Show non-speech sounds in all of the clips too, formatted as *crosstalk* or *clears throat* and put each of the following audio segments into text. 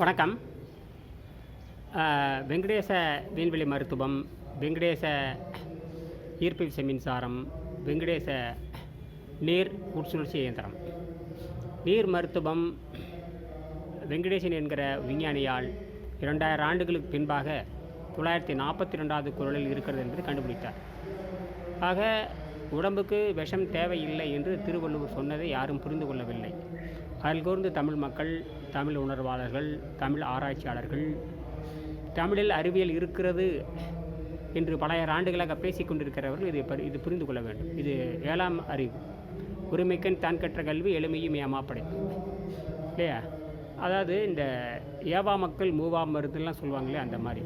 வணக்கம். வெங்கடேச வீண்வெளி மருத்துவம் வெங்கடேச ஈர்ப்பு விசை மின்சாரம் வெங்கடேச நீர் உட்சுழற்சி இயந்திரம். நீர் மருத்துவம் வெங்கடேசன் என்கிற விஞ்ஞானியால் இரண்டாயிரம் ஆண்டுகளுக்கு பின்பாக தொள்ளாயிரத்தி நாற்பத்தி ரெண்டாவது குரலில் இருக்கிறது என்பதை கண்டுபிடித்தார். ஆக உடம்புக்கு விஷம் தேவையில்லை என்று திருவள்ளுவர் சொன்னதை யாரும் புரிந்து கொள்ளவில்லை. அதில் கூர்ந்து தமிழ் மக்கள் தமிழ் உணர்வாளர்கள் தமிழ் ஆராய்ச்சியாளர்கள் தமிழில் அறிவியல் இருக்கிறது என்று பல ஆண்டுகளாக பேசிக் கொண்டிருக்கிறவர்கள் இதை இது புரிந்து கொள்ள வேண்டும். இது ஏழாம் அறிவு. உரிமைக்கன் தான் கற்ற கல்வி எளிமையும் ஏமாப்படை இல்லையா? அதாவது இந்த ஏவா மக்கள் மூவா மருந்துலாம் சொல்லுவாங்களே அந்த மாதிரி.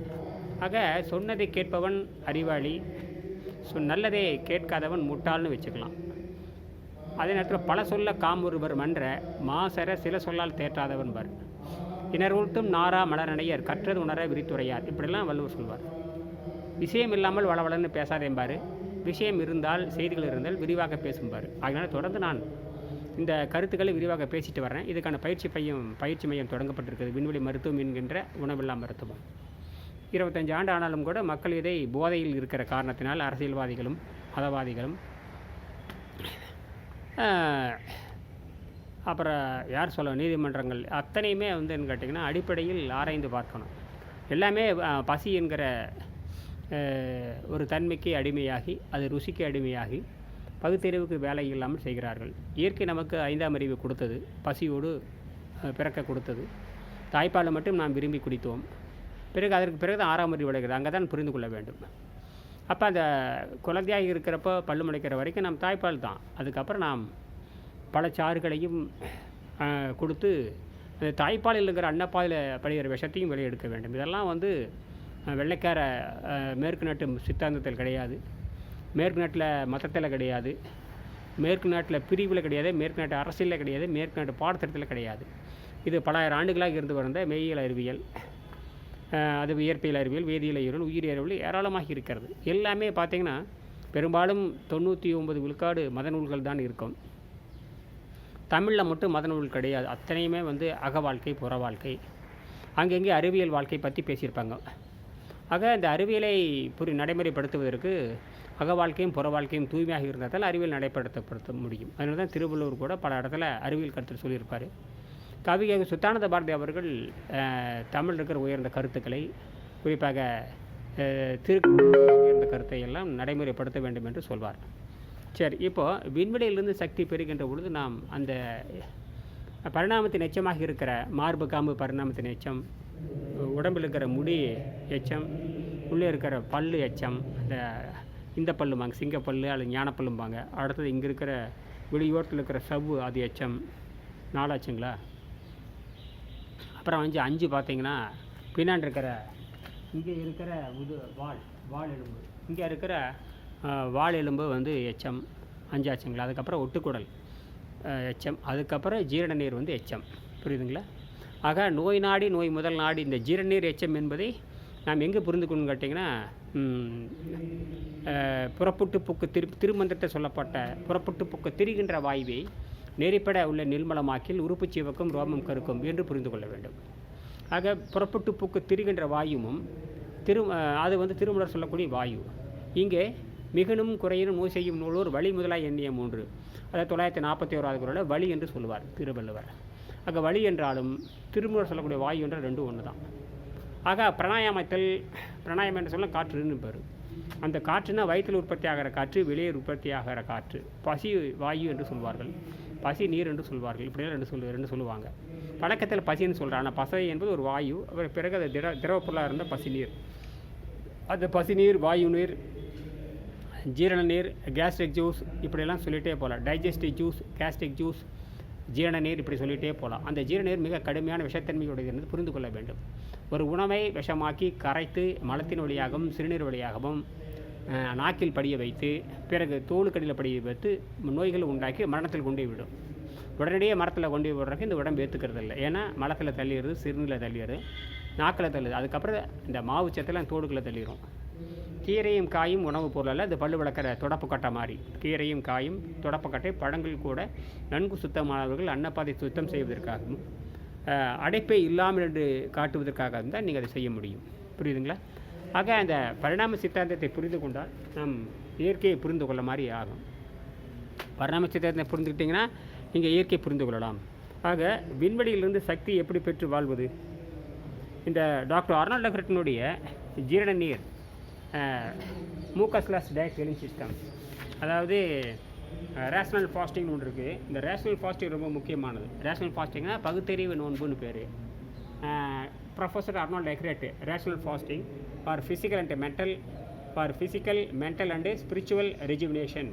ஆக சொன்னதை கேட்பவன் அறிவாளி ஸோ நல்லதை கேட்காதவன் முட்டாள்னு வச்சுக்கலாம். அதே நேரத்தில் பல சொல்ல காமொருவர் மன்ற மாசர சில சொல்லால் தேற்றாதவன் பார். இனர்வுழ்த்தும் நாரா மலரணையர் கற்றது உணர விரித்துரையார். இப்படிலாம் வள்ளுவர் சொல்வார். விஷயம் இல்லாமல் வளவளன்னு பேசாதேம்பார் விஷயம் இருந்தால் செய்திகள் இருந்தால் விரிவாக பேசும்பார் அதனால் தொடர்ந்து நான் இந்த கருத்துக்களை விரிவாக பேசிட்டு வரேன் இதுக்கான பயிற்சி பையம் பயிற்சி மையம் தொடங்கப்பட்டிருக்குது விண்வெளி மருத்துவம் என்கின்ற உணவில்லா மருத்துவம். இருபத்தஞ்சு ஆண்டு ஆனாலும் கூட மக்கள் இதை போதையில் இருக்கிற காரணத்தினால் அரசியல்வாதிகளும் மதவாதிகளும் அப்புறம் யார் சொல்ல நீதிமன்றங்கள் அத்தனையுமே வந்து என்ன கேட்டிங்கன்னா அடிப்படையில் ஆராய்ந்து பார்க்கணும். எல்லாமே பசி என்கிற ஒரு தன்மைக்கு அடிமையாகி அது ருசிக்கு அடிமையாகி பகுத்தறிவுக்கு வேலை இல்லாமல் செய்கிறார்கள். இயற்கை நமக்கு ஐந்தாம் அறிவு கொடுத்தது பசியோடு பிறக்க கொடுத்தது. தாய்ப்பாலை மட்டும் நாம் விரும்பி குடித்தோம். பிறகு அதற்கு பிறகு தான் ஆறாம் அறிவு அடைகிறது அங்கே தான் புரிந்து கொள்ள வேண்டும். அப்போ அந்த குழந்தையாக இருக்கிறப்போ பல்லு முளைக்கிற வரைக்கும் நம் தாய்ப்பால் தான். அதுக்கப்புறம் நாம் பல சாறுகளையும் கொடுத்து அந்த தாய்ப்பால் இல்லைங்கிற அன்னப்பாலில் படுகிற விஷத்தையும் வெளியெடுக்க வேண்டும். இதெல்லாம் வந்து வெள்ளைக்கார மேற்கு நாட்டு சித்தாந்தத்தில் கிடையாது. மேற்கு நாட்டில் மதத்தில் கிடையாது. மேற்கு நாட்டில் பிரிவில் கிடையாது. மேற்கு நாட்டு அரசியலில் கிடையாது. மேற்கு நாட்டு பாடத்திட்டத்தில் கிடையாது. இது பலாயிரம் ஆண்டுகளாக இருந்து வந்த மெய்யியல் அறிவியல். அது இயற்பியல் அறிவியல் வேதியியல் அறிவியல் உயிரியல் அறிவியல் ஏராளமாக இருக்கிறது. எல்லாமே பார்த்திங்கன்னா பெரும்பாலும் தொண்ணூற்றி ஒன்பது விழுக்காடு மத நூல்கள் தான் இருக்கும். தமிழில் மட்டும் மத நூல் கிடையாது. அத்தனையுமே வந்து அக வாழ்க்கை புற வாழ்க்கை. அங்கங்கே அறிவியல் வாழ்க்கை பற்றி பேசியிருப்பாங்க. ஆக இந்த அறிவியலை புரி நடைமுறைப்படுத்துவதற்கு அக வாழ்க்கையும் புற வாழ்க்கையும் தூய்மையாக இருந்ததால் அறிவியல் நடைப்படுத்தப்படுத்த முடியும். அதனால தான் திருவள்ளுவர் கூட பல இடத்துல அறிவியல் கருத்து சொல்லியிருப்பார். கவிஞர் சுத்தானந்த பாரதி அவர்கள் தமிழ் இருக்கிற உயர்ந்த கருத்துக்களை குறிப்பாக அஹ், திருக்குறள் உயர்ந்த கருத்தை எல்லாம் நடைமுறைப்படுத்த வேண்டும் என்று சொல்வார். சரி இப்போது விண்வெளியிலிருந்து சக்தி பெறுகின்ற பொழுது நாம் அந்த பரிணாமத்தின் எச்சமாக இருக்கிற மார்பு காம்பு பரிணாமத்தின் எச்சம் உடம்பில் இருக்கிற முடி எச்சம் உள்ளே இருக்கிற பல்லு எச்சம் அந்த இந்த பல்லும்பாங்க சிங்கப்பல்லு அல்லது ஞானப்பல்லும்பாங்க அடுத்தது இங்கே இருக்கிற வெளியோரத்தில் இருக்கிற சவ்வு அது எச்சம் நாலாச்சுங்களா? அப்புறம் வந்து அஞ்சு பார்த்தீங்கன்னா பின்னாடி இருக்கிற இங்கே இருக்கிற உது வால் வால் எலும்பு. இங்கே இருக்கிற வால் எலும்பு வந்து எச்சம் அஞ்சாச்சுங்களா அதுக்கப்புறம் ஒட்டுக்குடல் அஹ், எச்சம் அதுக்கப்புறம் ஜீரண நீர் வந்து எச்சம் புரியுதுங்களா? ஆக நோய் நாடி நோய் முதல் நாடி இந்த ஜீரணநீர் எச்சம் என்பதை நாம் எங்கே புரிந்துக்கணும்னு கேட்டிங்கன்னா புறப்புட்டு புக்கு திரு திருமந்திரத்தை சொல்லப்பட்ட புறப்புட்டு புக்கு திரிகின்ற வாயுவை நெறிப்பட உள்ள நிர்மலமாக்கில் உறுப்பு சிவக்கும் ரோமம் கருக்கும் என்று புரிந்து கொள்ள வேண்டும். ஆக புறப்பட்டு பூக்கு திரிகின்ற வாயுவும் திரு அது வந்து திருமலர் சொல்லக்கூடிய வாயு. இங்கே மிகனும் குறையினும் நோய் செய்யும் நூலோர் வழி முதலாய் எண்ணிய மூன்று. அதாவது தொள்ளாயிரத்தி நாற்பத்தி ஓராவது குரல வழி என்று சொல்லுவார் திருவள்ளுவர். ஆக வழி என்றாலும் திருமூலர் சொல்லக்கூடிய வாயு என்ற ரெண்டும் ஒன்று தான் ஆக பிராணாயாமத்தில் பிராணாயாமம் என்று சொல்ல காற்றுன்னு பேர். அந்த காற்றுனா வயிற்றில் உற்பத்தி ஆகிற காற்று வெளியே உற்பத்தி ஆகிற காற்று பசி வாயு என்று சொல்வார்கள். பசி நீர் என்று சொல்வார்கள். இப்படிலாம் ரெண்டு சொல்லு ரெண்டு சொல்லுவாங்க. பழக்கத்தில் பசின்னு சொல்கிறாங்க ஆனால் பசை என்பது ஒரு வாயு. அப்புறம் பிறகு அது திட திரவ பொருளாக இருந்தால் பசி நீர். அந்த பசி நீர் வாயு நீர் ஜீரண நீர் கேஸ்ட்ரிக் ஜூஸ் இப்படியெல்லாம் சொல்லிகிட்டே போகலாம். டைஜஸ்டிவ் ஜூஸ் கேஸ்ட்ரிக் ஜூஸ் ஜீரண நீர் இப்படி சொல்லிகிட்டே போகலாம். அந்த ஜீரண நீர் மிக கடுமையான விஷத்தன்மையுடையது என்று புரிந்து கொள்ள வேண்டும். ஒரு உணவை விஷமாக்கி கரைத்து மலத்தின் வழியாகவும் சிறுநீர் வழியாகவும் நாக்கில் படிய வைத்து பிறகு தோலுக்கடியில் படிய வைத்து நோய்கள் உண்டாக்கி மரணத்தில் கொண்டு போய் விடும். உடனடியே மரத்தில் கொண்டு போய் விடுறதுக்கு இந்த உடம்பு ஏற்றுக்கிறது இல்லை. ஏன்னா மலத்தில் தள்ளிடுது சிறுநீரில் தள்ளிடுது நாக்கில் தள்ளுது அதுக்கப்புறம் இந்த மாவு சத்தெல்லாம் தோடுக்குள்ளே தள்ளிடும் கீரையும் காயும் உணவுப் பொருள் அல்ல இது பல்லு விளக்கிற தொடப்புக்கட்டை மாதிரி. கீரையும் காயும் தொடப்பக்கட்டை பழங்கள் கூட நன்கு சுத்தமானவர்கள் அன்னப்பாதை சுத்தம் செய்வதற்காகவும் அடைப்பே இல்லாமல் என்று காட்டுவதற்காக தான் நீங்கள் அதை செய்ய முடியும். புரியுதுங்களா? ஆக அந்த பரிணாம சித்தாந்தத்தை புரிந்து கொண்டால் நம் இயற்கையை புரிந்து கொள்ள மாதிரி ஆகும். பரிணாம சித்தாந்தத்தை புரிந்துக்கிட்டிங்கன்னா நீங்கள் இயற்கையை புரிந்து கொள்ளலாம். ஆக விண்வெளியிலிருந்து சக்தி எப்படி பெற்று வாழ்வது? இந்த டாக்டர் அர்னால்ட் லக்ரட்டினுடைய ஜீரண நீர் மூக்கஸ்லாஸ் டயட் ஹெலிங் சிஸ்டம். அதாவது ரேஷனல் ஃபாஸ்டிங்னு ஒன்று இருக்குது இந்த ரேஷனல் ஃபாஸ்டிங் ரொம்ப முக்கியமானது. ரேஷனல் ஃபாஸ்டிங்னா பகுத்தறிவு நோன்புன்னு பேர். Professor Arnold Ehret rational fasting for physical and mental for physical mental and spiritual rejuvenation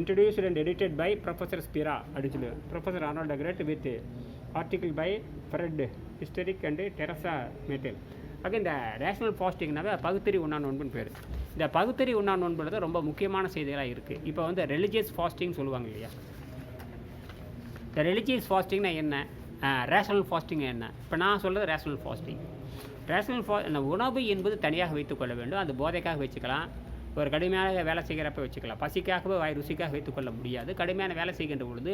introduced and edited by Professor Spira additional Professor Arnold Legret with article by Fred Hysteric and Teresa Metel ஆக இந்த rational ஃபாஸ்டிங்னாவே பகுத்தறி உண்ணா நோன்புன்னு பேர். இந்த பகுத்தறி உண்ணா நோன்புல ரொம்ப முக்கியமான செய்திகளாக இருக்குது இப்போ வந்து ரெலிஜியஸ் ஃபாஸ்டிங் சொல்லுவாங்க இல்லையா? இந்த ரெலிஜியஸ் ஃபாஸ்டிங்னா என்ன? ரேஷனல் ஃபாஸ்டிங் என்ன? இப்போ நான் சொல்கிறது ரேஷனல் ஃபாஸ்டிங் ரேஷனல் ஃபா இந்த உணவு என்பது தனியாக வைத்துக்கொள்ள வேண்டும். அது போதைக்காக வச்சுக்கலாம். ஒரு கடுமையாக வேலை செய்கிறப்ப வச்சுக்கலாம். பசிக்காகவே வாய் ருசிக்காக வைத்துக்கொள்ள முடியாது. கடுமையான வேலை செய்கின்ற பொழுது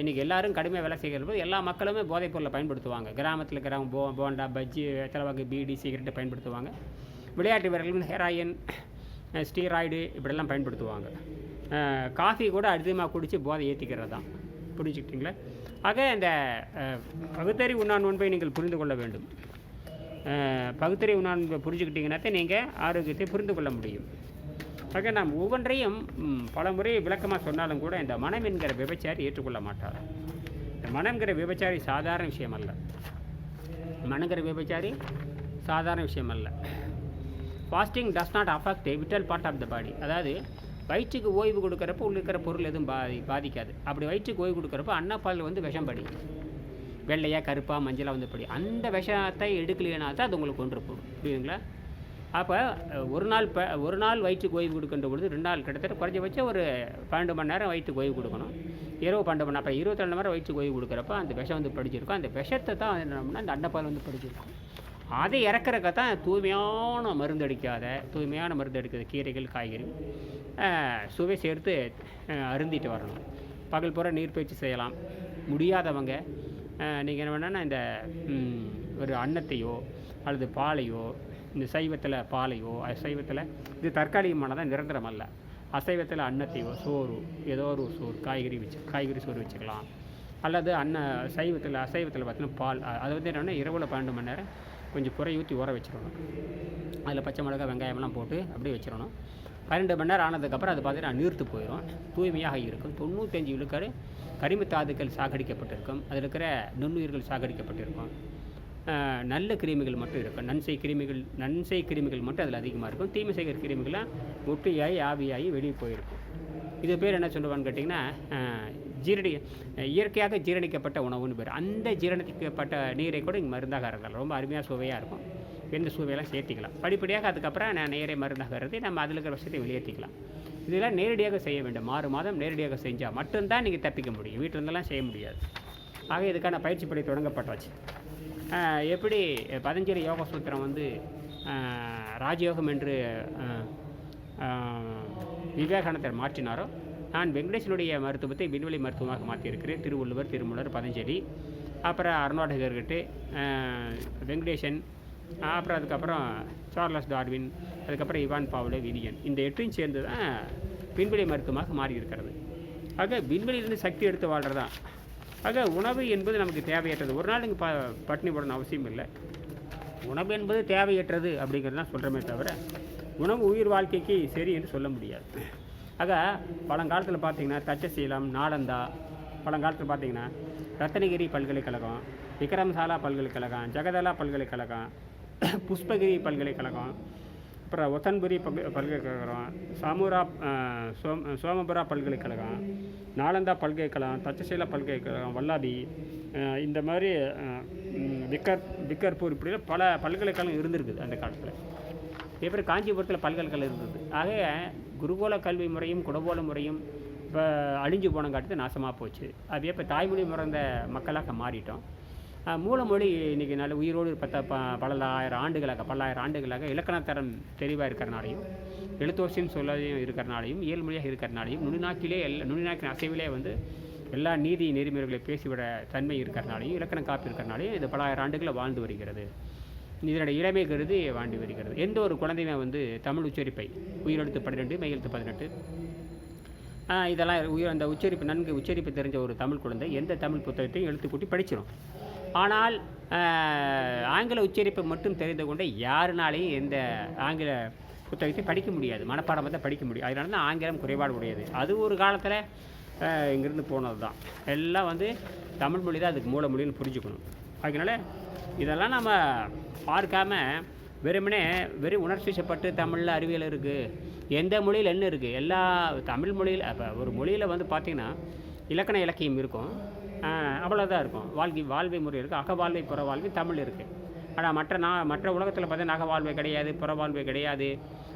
இன்றைக்கி எல்லாரும் கடுமையாக வேலை செய்கிற பொழுது எல்லா மக்களுமே போதைப் பொருளை பயன்படுத்துவாங்க. கிராமத்தில் இருக்கிறவங்க போ போண்டா பஜ்ஜி எத்தனை வகை பீடி சிகரெட்டை பயன்படுத்துவாங்க. விளையாட்டு வீரர்கள் ஹெராயின் ஸ்டீராய்டு இப்படிலாம் பயன்படுத்துவாங்க. காஃபி கூட அதிகமாக குடித்து போதை ஏற்றிக்கிறது தான் புரிஞ்சுக்கிட்டிங்களா? ஆக இந்த பகுத்தறி உண்ணான் நோன்பை நீங்கள் புரிந்து கொள்ள வேண்டும். பகுத்தறி உண்ணான் நோன்பை நீங்கள் ஆரோக்கியத்தை புரிந்து கொள்ள முடியும். ஆக நாம் ஒவ்வொன்றையும் பல முறை விளக்கமாக சொன்னாலும் கூட இந்த மனம் என்கிற விபச்சாரி ஏற்றுக்கொள்ள மாட்டார். இந்த மனம்ங்கிற விபச்சாரி சாதாரண விஷயம் அல்ல. மனங்கிற விபச்சாரி சாதாரண விஷயம் அல்ல. Fasting does not affect vital part of the body அதாவது வயிற்றுக்கு ஓய்வு கொடுக்குறப்ப உள்ள இருக்கிற பொருள் எதுவும் பாதி பாதிக்காது. அப்படி வயிற்றுக்கு ஓய்வு கொடுக்குறப்ப அன்னப்பால் வந்து விஷம் படி வெள்ளையாக கருப்பாக மஞ்சளாக வந்து படி அந்த விஷத்தை எடுக்கலைன்னா தான் அது உங்களுக்கு கொண்டு போகும். புரியுதுங்களா? அப்போ ஒரு நாள் ப ஒரு நாள் வயிற்றுக்கு ஓய்வு கொடுக்கின்ற பொழுது ரெண்டு நாள் கிட்டத்தட்ட குறைஞ்சபட்சம் ஒரு பன்னெண்டு மணி நேரம் வயிற்றுக்கு ஓய்வு கொடுக்கணும். இரவு பன்னெண்டு மணி அப்போ இருபத்தி ரெண்டு மணி நேரம் வயிற்றுக்கு ஓய்வு கொடுக்குறப்ப அந்த விஷம் வந்து படிச்சிருக்கும். அந்த விஷத்தை தான் என்ன பண்ணணும்னா அந்த அன்னப்பால் வந்து படிச்சிருக்கும். அதை இறக்குறக்க தான் தூய்மையான மருந்து அடிக்காத தூய்மையான மருந்து அடிக்காத கீரைகள் காய்கறி சுவை சேர்த்து அருந்திட்டு வரணும். பகல் பூரா நீர்ப்பயிற்சி செய்யலாம். முடியாதவங்க நீங்கள் என்ன வேணால் இந்த ஒரு அன்னத்தையோ அல்லது பாலையோ இந்த சைவத்தில் பாலையோ அசைவத்தில் இது தற்காலிகமானதான் நிரந்தரம் அல்ல. அசைவத்தில் அன்னத்தையோ சோறு ஏதோ ஒரு சோறு காய்கறி வச்சு காய்கறி சோறு வச்சுக்கலாம். அல்லது அன்ன சைவத்தில் அசைவத்தில் பார்த்தீங்கன்னா பால் அது வந்து என்னென்னா இரவில் பன்னெண்டு மணி நேரம் கொஞ்சம் குறை ஊற்றி ஊற வச்சிடணும். அதில் பச்சை மிளகாய் வெங்காயமெல்லாம் போட்டு அப்படியே வச்சிடணும். பன்னெண்டு மணி நேரம் ஆனதுக்கப்புறம் அது பார்த்தீங்கன்னா நீர்த்து போயிடும். தூய்மையாக இருக்கும். தொண்ணூத்தஞ்சு விழுக்காடு கரிமத்தாதுக்கள் சாகடிக்கப்பட்டிருக்கும். அதில் இருக்கிற நுண்ணுயிர்கள் சாகடிக்கப்பட்டிருக்கும். நல்ல கிருமிகள் மட்டும் இருக்கும். நன்சை கிருமிகள் நன்சை கிருமிகள் மட்டும் அதில் அதிகமாக இருக்கும். தீமை செய்கிற கிருமிகள்லாம் ஒட்டியாகி ஆவியாகி வெளியே போயிருக்கும். இது பேர் என்ன சொல்லுவான்னு கேட்டிங்கன்னா ஜீரணி இயற்கையாக ஜீரணிக்கப்பட்ட உணவுன்னு பேர். அந்த ஜீரணிக்கப்பட்ட நீரை கூட இங்கே மருந்தாக இருக்கலாம் ரொம்ப அருமையாக சுவையாக இருக்கும். எந்த சுவையெல்லாம் சேர்த்திக்கலாம். படிப்படியாக அதுக்கப்புறம் நான் நேரே மருந்தாக இருந்து நம்ம அதில் இருக்கிற விஷயத்தை வெளியேற்றிக்கலாம். இதெல்லாம் நேரடியாக செய்ய வேண்டும். ஆறு மாதம் நேரடியாக செஞ்சால் மட்டும்தான் நீங்கள் தப்பிக்க முடியும். வீட்டில் இருந்தெல்லாம் செய்ய முடியாது. ஆக இதுக்கான பயிற்சி படி தொடங்கப்பட்டாச்சு. எப்படி பதஞ்சலி யோக சூத்திரம் வந்து ராஜயோகம் என்று விவேகானந்தர் மாற்றினாரோ நான் வெங்கடேசனுடைய மருத்துவத்தை விண்வெளி மருத்துவமாக மாற்றியிருக்கிறேன். திருவள்ளுவர் திருமூலர் பதஞ்சலி அப்புறம் அருணாடகர்கிட்ட வெங்கடேசன் அப்புறம் அதுக்கப்புறம் சார்லஸ் டார்வின் அதுக்கப்புறம் இவான் பாவ்லே வினியன் இந்த எட்டையும் சேர்ந்து தான் விண்வெளி மருத்துவமாக மாறி இருக்கிறது ஆக விண்வெளியிலிருந்து சக்தி எடுத்து வாழ்கிறதான் ஆக உணவு என்பது நமக்கு தேவையற்றது. ஒரு நாள் இங்கே ப பட்டினி போடணும் அவசியம் இல்லை. உணவு என்பது தேவையற்றது அப்படிங்கிறது தான் சொல்கிறோமே தவிர உணவு உயிர் வாழ்க்கைக்கு சரி என்று சொல்ல முடியாது. ஆக பழங்காலத்தில் பார்த்தீங்கன்னா தச்சசீலம் நாலந்தா பழங்காலத்தில் பார்த்தீங்கன்னா ரத்னகிரி பல்கலைக்கழகம் விக்ரம்சாலா பல்கலைக்கழகம் ஜெகதலா பல்கலைக்கழகம் *clears throat* புஷ்பகிரி பல்கலைக்கழகம் அப்புறம் ஒத்தன்புரி பல்கலைக்கழகம் சாமுரா சோம சோம் சோமபுரா பல்கலைக்கழகம் நாலந்தா பல்கலைக்கழகம் தட்சசீலா பல்கலைக்கழகம் வல்லாபி இந்த மாதிரி விக்கர் விக்கர்பூர் இப்படிலாம் பல பல்கலைக்கழகம் இருந்திருக்குது அந்த காலத்தில். இதே மாதிரி காஞ்சிபுரத்தில் பல்கலைக்கழகம் இருந்தது. ஆக குருகோல கல்வி முறையும் குடகோல முறையும் இப்போ அழிஞ்சு போனங்காட்டு நாசமாக போச்சு. அது இப்போ தாய்மொழி முறந்த மக்களாக மாறிட்டோம். மூலமொழி இன்றைக்கி நல்ல உயிரோடு பத்த ப பல ஆயிரம் ஆண்டுகளாக பல்லாயிரம் ஆண்டுகளாக இலக்கணத்தரம் தெளிவாக இருக்கிறனாலையும் எழுத்தோசின்னு சொல்லையும் இருக்கிறனாலையும் இயல்மொழியாக இருக்கிறனாலையும் நுனிநாக்கிலே எல்லா நுனிநாக்கின் அசைவிலே வந்து எல்லா நீதி நெறிமுறைகளை பேசிவிட தன்மை இருக்கிறனாலையும் இலக்கண காப்பு இருக்கிறனாலையும் இது பலாயிரம் ஆண்டுகளில் வாழ்ந்து வருகிறது. இதனுடைய இளமை கருதி வாண்டி வருகிறது. எந்த ஒரு குழந்தையுமே வந்து தமிழ் உச்சரிப்பை உயிரெழுத்து பன்னிரெண்டு மெய்யெழுத்து பதினெட்டு இதெல்லாம் உயிர் அந்த உச்சரிப்பு நன்கு உச்சரிப்பு தெரிஞ்ச ஒரு தமிழ் குழந்தை எந்த தமிழ் புத்தகத்தையும் எழுத்து கூட்டி படிச்சிடும் ஆனால் ஆங்கில உச்சரிப்பை மட்டும் தெரிந்து கொண்டு யாருனாலையும் எந்த ஆங்கில புத்தகத்தையும் படிக்க முடியாது. மனப்பாடம் தான் படிக்க முடியும். அதனால தான் ஆங்கிலம் குறைபாடு உடையது. அது ஒரு காலத்தில் இங்கேருந்து போனது தான் எல்லாம் வந்து தமிழ் மொழி தான் அதுக்கு மூல மொழின்னு புரிஞ்சுக்கணும். அதனால இதெல்லாம் நம்ம பார்க்காம வெறுமனே வெறும் உணர்ச்சிச்சப்பட்டு தமிழில் அறிவியல் இருக்குது எந்த மொழியில் என்ன இருக்குது எல்லா தமிழ் மொழியில் அப்போ ஒரு மொழியில் வந்து பார்த்திங்கன்னா இலக்கண இலக்கியம் இருக்கும். அவ்வளோதான் இருக்கும். வாழ்க்கை வாழ்வை முறை இருக்குது அகவாழ்வை புற வாழ்வை தமிழ் இருக்குது ஆனால் மற்ற நான் மற்ற உலகத்தில் பார்த்தீங்கன்னா நகவாழ்வு கிடையாது புறவாழ்வு கிடையாது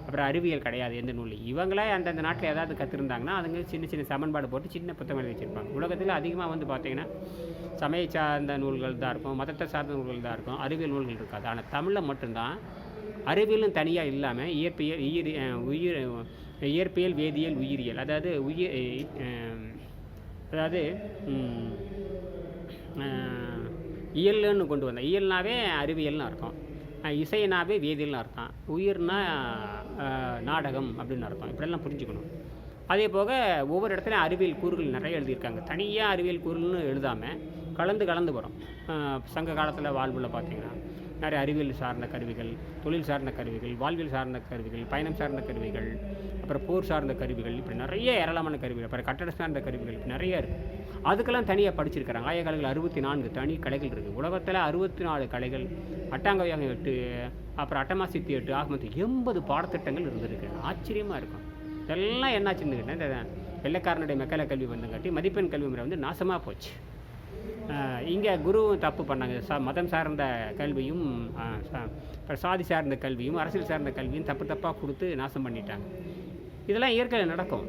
அப்புறம் அறிவியல் கிடையாது எந்த நூல் இவங்களே அந்தந்த நாட்டில் ஏதாவது கற்றுருந்தாங்கன்னா அதுங்க சின்ன சின்ன சமன்பாடு போட்டு சின்ன புத்தகம் எழுதி வச்சுருப்பாங்க. உலகத்தில் அதிகமாக வந்து பார்த்திங்கன்னா சமய சார்ந்த நூல்கள் தான் இருக்கும் மதத்தை சார்ந்த நூல்கள் தான் இருக்கும் அறிவியல் நூல்கள் இருக்காது. ஆனால் தமிழில் மட்டும்தான் அறிவியலும் தனியாக இல்லாமல் இயற்பியல் உயிர் உயிர் இயற்பியல் வேதியியல் உயிரியல். அதாவது உயிர் அதாவது இயல்னு கொண்டு வந்தேன். இயல்னாவே அறிவியல்னு அர்த்தம். இசைனாவே வேதியல்னு அர்த்தம். உயிர்னா நாடகம் அப்படின்னு அர்த்தம். இப்படியெல்லாம் புரிஞ்சுக்கணும். அதே போக ஒவ்வொரு இடத்துலையும் அறிவியல் கூறுகள் நிறைய எழுதியிருக்காங்க. தனியாக அறிவியல் கூறுகள்னு எழுதாமல் கலந்து கலந்து வரும் சங்க காலத்தில் வாழ்வில் பார்த்தீங்கன்னா நிறைய அறிவியல் சார்ந்த கருவிகள் தொழில் சார்ந்த கருவிகள் வாழ்வியல் சார்ந்த கருவிகள் பயணம் சார்ந்த கருவிகள் அப்புறம் போர் சார்ந்த கருவிகள் இப்படி நிறைய ஏராளமான கருவிகள் அப்புறம் கட்டட சார்ந்த கருவிகள் இப்படி நிறைய இருக்குது அதுக்கெல்லாம் தனியாக படிச்சிருக்கிறாங்க. ஆய கலைகள் அறுபத்தி நான்கு தனி கலைகள் இருக்குது உலகத்தில் அறுபத்தி நாலு கலைகள் அட்டாங்கவியாக எட்டு அப்புறம் அட்டமாசித்தி எட்டு ஆக மொத்தம் எண்பது பாடத்திட்டங்கள் இருந்திருக்கு. ஆச்சரியமாக இருக்கும். இதெல்லாம் என்னாச்சுன்னு இந்த வெள்ளைக்காரனுடைய மெக்கல கல்வி வந்தங்காட்டி மதிப்பெண் கல்வி முறை வந்து நாசமாக போச்சு. இங்கே குருவும் தப்பு பண்ணாங்க. சா மதம் சார்ந்த கல்வியும் சா- சாதி சார்ந்த கல்வியும் அரசியல் சார்ந்த கல்வியும் தப்பு தப்பாக கொடுத்து நாசம் பண்ணிட்டாங்க. இதெல்லாம் இயற்கையில் நடக்கும்.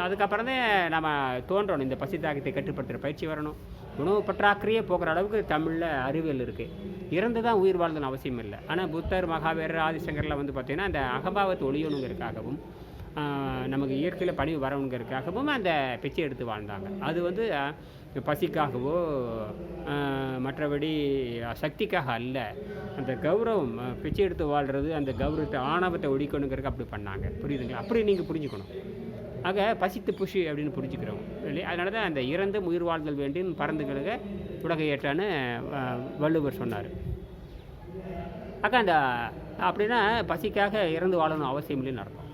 அதுக்கப்புறம் தான் நம்ம தோன்றணும். இந்த பசி தாகத்தை கட்டுப்படுத்துகிற பயிற்சி வரணும். உணவு பற்றாக்குறையே போகிற அளவுக்கு தமிழில் அறிவியல் இருக்குது இறந்து தான் உயிர் வாழ்ந்தன்னு அவசியம் இல்லை. ஆனால் புத்தர் மகாவீரர் ஆதிசங்கரில் வந்து பார்த்திங்கன்னா அந்த அகபாவத்தை ஒளியணுங்கிறதுக்காகவும் நமக்கு இயற்கையில் பணிவு வரணுங்கிறதுக்காகவும் அந்த பிச்சை எடுத்து வாழ்ந்தாங்க. அது வந்து பசிக்காகவோ மற்றபடி சக்திக்காக அல்ல. அந்த கௌரவம் பிச்சை எடுத்து வாழ்கிறது அந்த கௌரவத்தை ஆணவத்தை ஒழிக்கணுங்கிறதுக்கு அப்படி பண்ணாங்க. புரியுதுங்களா? அப்படி நீங்கள் புரிஞ்சுக்கணும். ஆக பசித்து புஷி அப்படின்னு புரிஞ்சுக்கிறோம். இல்லையா? அதனால தான் அந்த இறந்து உயிர் வாழ்தல் வேண்டும் பறந்துகளுக்கு கிழக உலக ஏற்றான்னு வள்ளுவர் சொன்னார். அக்கா அந்த அப்படின்னா பசிக்காக இறந்து வாழணும் அவசியம் இல்லைன்னு நடக்கும்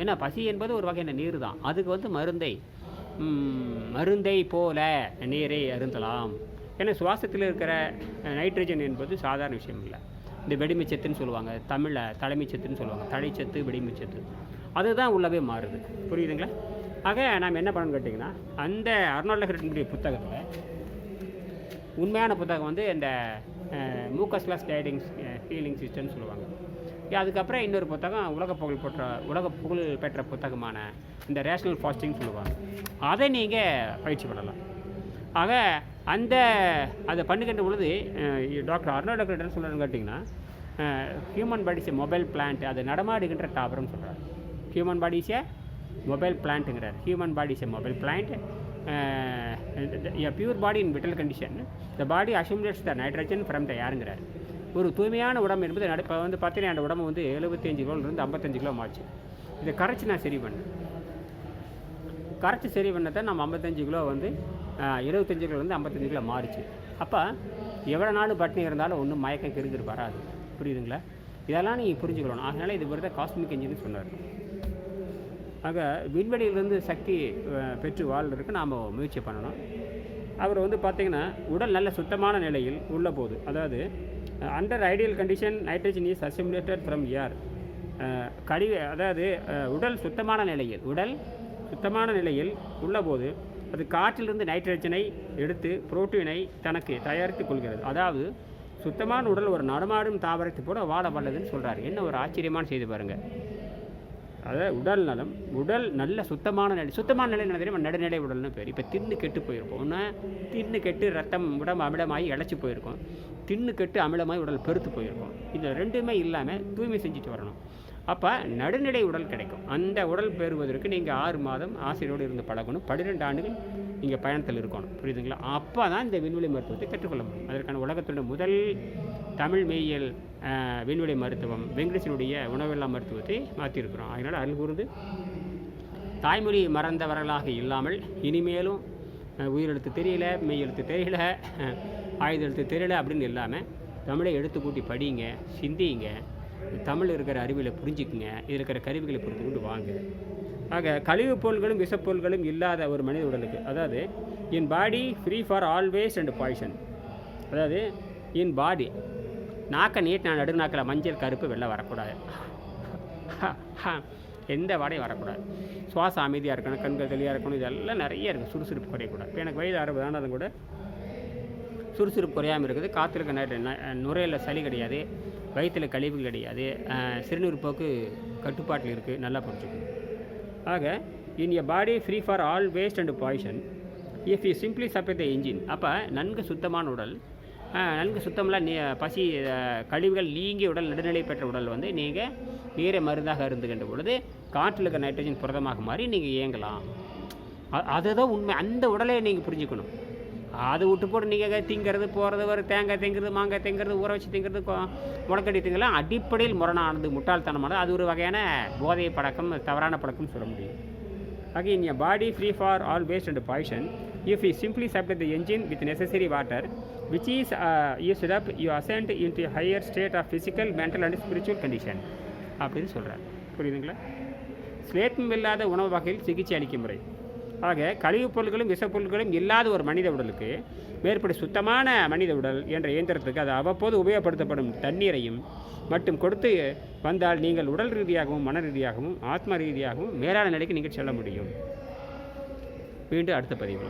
ஏன்னா பசி என்பது ஒரு வகையான நீர் தான் அதுக்கு வந்து மருந்தை மருந்தை போல நீரை அருந்தலாம். ஏன்னா சுவாசத்தில் இருக்கிற நைட்ரஜன் என்பது சாதாரண விஷயம் இல்லை. இந்த வெடிமைச்சத்துன்னு சொல்லுவாங்க. தமிழில் தலைமைச்சத்துன்னு சொல்லுவாங்க. தலைச்சத்து வெடிமைச்சத்து. அதுதான் உள்ளவே மாறுது. புரியுதுங்களா? ஆக நாம் என்ன பண்ணணும்னு கேட்டிங்கன்னா அந்த அருணாளகரனுடைய புத்தகத்தில் உண்மையான புத்தகம் வந்து இந்த மூக்கஸ்லாஸ் டைடிங் ஹீலிங் சிஸ்டம்னு சொல்லுவாங்க. அதுக்கப்புறம் இன்னொரு புத்தகம் உலக புகழ் பெற்ற உலக புகழ் பெற்ற புத்தகமான இந்த ரேஷனல் ஃபாஸ்டிங் சொல்லுவாங்க. அதை நீங்கள் பயிற்சி பண்ணலாம் ஆக அந்த அதை பண்ணுகின்ற பொழுது டாக்டர் அருணா டாக்டர் என்ன சொல்கிறான்னு கேட்டிங்கன்னா ஹியூமன் பாடிஸ் மொபைல் பிளான்ட் அது நடமாடுகின்ற டாபர்னு சொல்கிறார் ஹியூமன் பாடிஸை mobile பிளான்ட்டுங்கிறார் human bodies mobile plant pure body in vital condition the body assimilates the nitrogen from the ஏருங்கிறார் ஒரு தூய்மையான உடம்பு என்பது நட இப்போ வந்து பார்த்தீங்கன்னா அந்த உடம்பு வந்து எழுபத்தஞ்சு கிலோலேருந்து ஐம்பத்தஞ்சு கிலோ மாச்சு. இதை கரைச்சி நான் சரி பண்ணேன். கரைச்சி சரி பண்ணதை நம்ம ஐம்பத்தஞ்சு கிலோ வந்து ஆஹ், எழுபத்தஞ்சு கிலோ ஐம்பத்தஞ்சு கிலோ மாறிச்சு. அப்போ எவ்வளோ நாள் பட்டினி இருந்தாலும் ஒன்றும் மயக்கம் கிருகிரு வராது. புரியுதுங்களா? இதெல்லாம் நீங்கள் புரிஞ்சுக்கணும். அதனால் இது விரத காஸ்மிக் இன்ஜின்னு சொன்னார். ஆக விண்வெளியிலிருந்து சக்தி பெற்று வாழ்றதுக்கு நாம் முயற்சி பண்ணணும். அவர் வந்து பார்த்திங்கன்னா உடல் நல்ல சுத்தமான நிலையில் உள்ள போது அதாவது under ideal condition nitrogen is assimilated from air கழிவு அதாவது உடல் சுத்தமான நிலையில் உடல் சுத்தமான நிலையில் உள்ளபோது அது காற்றிலிருந்து நைட்ரஜனை எடுத்து புரோட்டீனை தனக்கு தயாரித்துக் கொள்கிறது. அதாவது சுத்தமான உடல் ஒரு நடமாடும் தாவரத்தை போல வாழ வல்லதுன்னு சொல்கிறார் என்ன ஒரு ஆச்சரியமான செய்தி பாருங்கள் அதாவது உடல் நலம் உடல் நல்ல சுத்தமான நிலை சுத்தமான நிலை என்ன தெரியும்? நடுநிலை உடல்னு பேர். இப்போ தின்னு கெட்டு போயிருப்போம் ஒன்று தின்னு கெட்டு ரத்தம் உடம்பு அமிலமாகி இழைச்சி போயிருக்கும். தின்னு கெட்டு அமிலமாகி உடல் பெருத்து போயிருக்கும். இந்த ரெண்டுமே இல்லாமல் தூய்மை செஞ்சுட்டு வரணும். அப்போ நடுநிலை உடல் கிடைக்கும். அந்த உடல் பெறுவதற்கு நீங்கள் ஆறு மாதம் ஆசிரியரோடு இருந்து பழகணும். பன்னிரெண்டு ஆண்டுகள் இங்கே பயணத்தில் இருக்கணும். புரியுதுங்களா? அப்போ தான் இந்த விண்வெளி மருத்துவத்தை கற்றுக்கொள்ள முடியும். அதற்கான உலகத்துடைய முதல் தமிழ் மெய்யியல் விண்வெளி மருத்துவம் வெங்கடேசனுடைய உணவில்லா மருத்துவத்தை மாற்றிருக்கிறோம் அதனால் அருள் கூர்ந்து தாய்மொழி மறந்தவர்களாக இல்லாமல் இனிமேலும் உயிரெழுத்து தெரியல மெய் எழுத்து தெரியல ஆயுத எழுத்து தெரியல அப்படின்னு இல்லாமல் தமிழை எடுத்து கூட்டி படிங்க சிந்திங்க தமிழ் இருக்கிற அறிவியலை புரிஞ்சுக்குங்க இதில் இருக்கிற கருவிகளை புரிந்து கொண்டு வாங்க. ஆக கழிவுப் பொருள்களும் விஷப்பொருள்களும் இல்லாத ஒரு மனித உடலுக்கு அதாவது an body free for all waste and poison அதாவது என் பாடி நாக்கை நீட்டின நடுநாக்கில் மஞ்சள் கருப்பு வெள்ளை வரக்கூடாது. எந்த வாடையும் வரக்கூடாது. சுவாசம் அமைதியாக இருக்கணும் கண்கள் தெளிவாக இருக்கணும் இதெல்லாம் நிறைய இருக்குது சுறுசுறுப்பு குறையக்கூடாது. இப்போ எனக்கு வயது அறுபது ஆனாலும் கூட சுறுசுறுப்பு குறையாமல் இருக்குது. காற்றுல இருக்க ந- ந- சளி கிடையாது. வயிற்றில் கழிவு கிடையாது. அஹ், சிறுநீர் போக்கு கட்டுப்பாட்டில் இருக்குது நல்லா புரிஞ்சுக்கணும். ஆக in a body free for all waste and poison if you simply support the engine அப்போ நன்கு சுத்தமான உடல் நன்கு சுத்தமெல்லாம் நீ பசி கழிவுகள் நீங்கிய உடல் நடுநிலை பெற்ற உடல் வந்து நீங்கள் நீரை மருந்தாக இருந்துகின்ற பொழுது காற்றில் இருக்க நைட்ரஜன் புரதமாக மாறி நீங்கள் இயங்கலாம். அதுதான் உண்மை. அந்த உடலை நீங்கள் புரிஞ்சுக்கணும். அதை விட்டு போட்டு நீங்கள் திங்கிறது போகிறது ஒரு தேங்காய் திங்கிறது மாங்காய் திங்கிறது ஊற வச்சு திங்கிறது கொ- முளைக்கட்டி திங்கலாம். அடிப்படையில் முரணானது முட்டாள்தனமானது. அது ஒரு வகையான போதை பழக்கம் தவறான பழக்கம் சொல்ல முடியும். Again, a body free for all waste and poison. If you simply supply the engine with necessary water, which is uh, used up, you ascend into a higher state of physical, mental and spiritual condition. அப்படின்னு சொல்கிறார் புரியுதுங்களா ஸ்லேட்டம் இல்லாத உணவு வகையில் சிகிச்சை அளிக்கும் முறை ஆக கழிவுப் பொருட்களும் விஷப்பொருட்களும் இல்லாத ஒரு மனித உடலுக்கு மேற்படி சுத்தமான மனித உடல் என்ற இயந்திரத்துக்கு அது அவ்வப்போது உபயோகப்படுத்தப்படும் தண்ணீரையும் மட்டும் கொடுத்து வந்தால் நீங்கள் உடல் ரீதியாகவும் மன ரீதியாகவும் ஆத்ம ரீதியாகவும் மேலான நிலைக்கு நீங்கள் செல்ல முடியும். மீண்டும் அடுத்த பதிவு